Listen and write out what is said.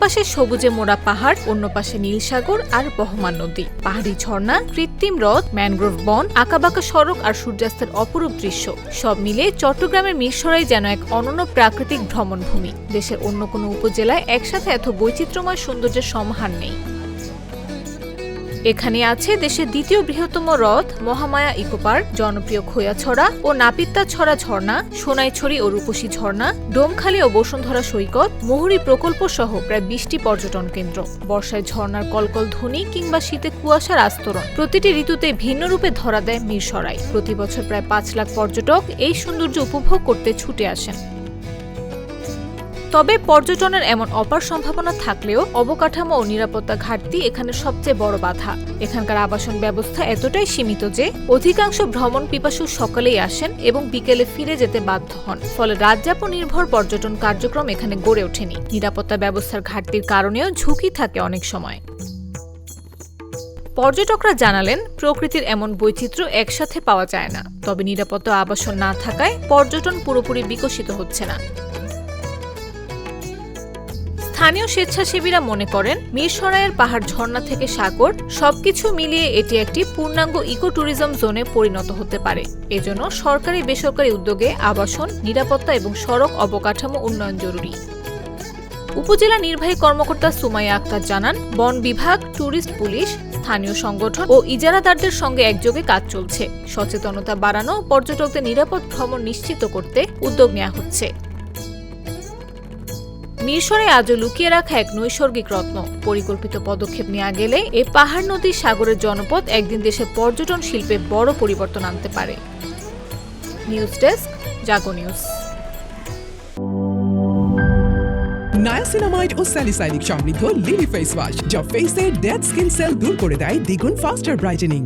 পাশে সবুজে মোড়া পাহাড়, অন্য পাশে নীল সাগর আর বহমান নদী। পাহাড়ি ঝর্ণা, কৃত্রিম হ্রদ, ম্যানগ্রোভ বন, আঁকাবাঁকা সড়ক আর সূর্যাস্তের অপরূপ দৃশ্য, সব মিলে চট্টগ্রামের মিরসরাই যেন এক অনন্য প্রাকৃতিক ভ্রমণভূমি। দেশের অন্য কোনো উপজেলায় একসাথে এত বৈচিত্র্যময় সৌন্দর্যের সমাহার নেই। এখানে আছে দেশের দ্বিতীয় বৃহত্তম হ্রদ, মহামায়া ইকো পার্ক, জনপ্রিয় খোয়াছড়া ও নাপিত্তাছড়া ঝর্ণা, সোনাইছড়ি ও রূপসী ঝর্ণা, ডোমখালি ও বসুন্ধরা সৈকত, মুহুরী প্রকল্প সহ প্রায় বিশটি পর্যটন কেন্দ্র। বর্ষায় ঝর্ণার কলকল ধ্বনি কিংবা শীতে কুয়াশার আস্তরণ। প্রতিটি ঋতুতে ভিন্ন রূপে ধরা দেয় মিরসরাই। প্রতি বছর প্রায় পাঁচ লাখ পর্যটক এই সৌন্দর্য উপভোগ করতে ছুটে আসেন। তবে পর্যটনের এমন অপার সম্ভাবনা থাকলেও অবকাঠামো ও নিরাপত্তা ঘাটতি এখানে সবচেয়ে বড় বাধা। এখানকার আবাসন ব্যবস্থা এতটাই সীমিত যে অধিকাংশ ভ্রমণ পিপাসু সকালেই আসেন এবং বিকেলে ফিরে যেতে বাধ্য হন। ফলে রাতযাপন নির্ভর পর্যটন কার্যক্রম এখানে গড়ে ওঠেনি। নিরাপত্তা ব্যবস্থার ঘাটতির কারণেও ঝুঁকি থাকে অনেক সময়। পর্যটকরা জানালেন, প্রকৃতির এমন বৈচিত্র্য একসাথে পাওয়া যায় না। তবে নিরাপত্তা আবাসন না থাকায় পর্যটন পুরোপুরি বিকশিত হচ্ছে না। স্থানীয় স্বেচ্ছাসেবীরা মনে করেন, মিরসরাইয়ের পাহাড় ঝর্ণা থেকে সাগর, সবকিছু মিলিয়ে এটি একটি পূর্ণাঙ্গ ইকো ট্যুরিজম জোনে পরিণত হতে পারে। এজন্য সরকারি বেসরকারি উদ্যোগে আবাসন, নিরাপত্তা এবং সড়ক অবকাঠামো উন্নয়ন জরুরি। উপজেলা নির্বাহী কর্মকর্তা সুমাইয়া আক্তার জানান, বন বিভাগ ট্যুরিস্ট পুলিশ, স্থানীয় সংগঠন ও ইজারাদারদের সঙ্গে একযোগে কাজ চলছে। সচেতনতা বাড়ানো পর্যটকদের নিরাপদ ভ্রমণ নিশ্চিত করতে উদ্যোগ নেওয়া হচ্ছে। মিরসরে আজও লুকিয়ে রাখা এক নৈসর্গিক রত্ন। পরিকল্পিত পদক্ষেপ নেওয়া গেলে এ পাহাড় নদী সাগরের জনপদ একদিন দেশের পর্যটন শিল্পে বড় পরিবর্তন আনতে পারে। News desk, Jago news. Niacinamide ও স্যালিসাইলিক সমৃদ্ধ লিলি ফেস ওয়াশ যা ফেসের ডেড স্কিন সেল দূর করে দেয় দ্বিগুণ ফাস্টার ব্রাইটেনিং